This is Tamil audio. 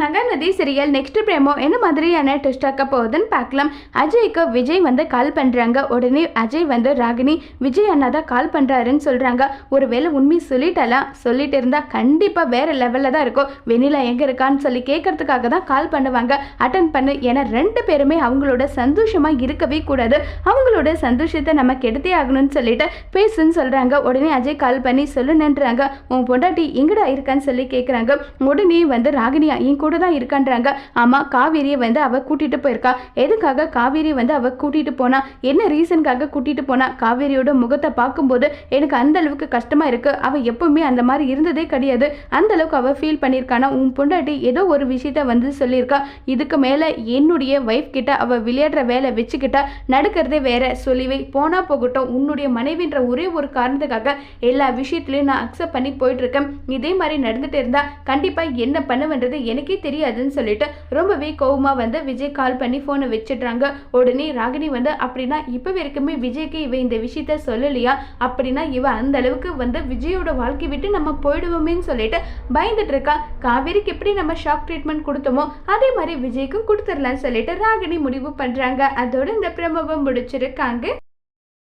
மகாநதி சீரியல் நெக்ஸ்ட் பிரேமோ என்ன மாதிரியான டெஸ்ட் ஆக்க போகுதுன்னு பார்க்கலாம். அஜய்க்கு விஜய் வந்து கால் பண்ணுறாங்க உடனே அஜய் வந்து ராகினி விஜய் அண்ணா தான் கால் பண்ணுறாருன்னு சொல்கிறாங்க ஒருவேளை உண்மை சொல்லிட்டாலாம் சொல்லிட்டு இருந்தால் கண்டிப்பாக வேறு லெவலில் தான் இருக்கும். வெண்ணிலா எங்கே இருக்கான்னு சொல்லி கேட்கறதுக்காக தான் கால் பண்ணுவாங்க. அட்டன் பண்ணு. ஏன்னா ரெண்டு பேருமே அவங்களோட சந்தோஷமாக இருக்கவே கூடாது. அவங்களோட சந்தோஷத்தை நம்ம கெடுத்தே ஆகணும்னு சொல்லிட்டு பேசுன்னு சொல்கிறாங்க உடனே அஜய் கால் பண்ணி சொல்லுன்னுன்றாங்க உன் பொண்டாட்டி எங்கடா இருக்கான்னு சொல்லி கேட்குறாங்க உடனே வந்து ராகினியா என் கூட தான் இருக்கான்றாங்க. ஆமாம் காவேரியை வந்து அவள் கூட்டிகிட்டு போயிருக்கா. எதுக்காக காவேரி வந்து அவள் கூட்டிகிட்டு போனா? என்ன ரீசனுக்காக கூட்டிகிட்டு போனா? காவேரியோட முகத்தை பார்க்கும்போது எனக்கு அந்த அளவுக்கு கஷ்டமாக இருக்குது அவள் எப்பவுமே அந்த மாதிரி இருந்ததே கிடையாது. அந்த அளவுக்கு அவள் ஃபீல் பண்ணியிருக்கானா? உன் பொண்டாட்டி ஏதோ ஒரு விஷயத்த வந்து சொல்லியிருக்கா. இதுக்கு மேலே என்னுடைய ஒய்ஃப் கிட்ட அவள் விளையாடுற வேலை வச்சுக்கிட்டா நடக்கிறதே வேற. சொல்லிவை போனால் போகட்டும். உன்னுடைய மனைவின்ற ஒரே ஒரு காரணத்துக்காக எல்லா விஷயத்துலையும் நான் அக்செப்ட் பண்ணி போயிட்டு இருக்கேன். இதே மாதிரி நடந்துட்டு இருந்தா கண்டிப்பாக என்ன பண்ணுவேன்றது எனக்கே தெரியாதுன்னு சொல்லிட்டு ரொம்பவே கோவமாக வந்து விஜய் கால் பண்ணி ஃபோனை வச்சிடுறாங்க. உடனே ராகினி வந்து அப்படின்னா இப்போ வரைக்குமே விஜய்க்கு இவ இந்த விஷயத்த சொல்லலையா? அப்படின்னா இவ அந்த அளவுக்கு வந்து விஜயோட வாழ்க்கை விட்டு நம்ம போயிடுவோமேன்னு சொல்லிட்டு பயந்துட்டு இருக்கா. காவேரிக்கு எப்படி நம்ம ஷாக் ட்ரீட்மெண்ட் கொடுத்தோமோ அதே மாதிரி விஜய்க்கும் கொடுத்துடலாம்னு சொல்லிட்டு ராகினி முடிவு பண்ணுறாங்க அதோட இந்த பிரமவம் முடிச்சிருக்காங்க.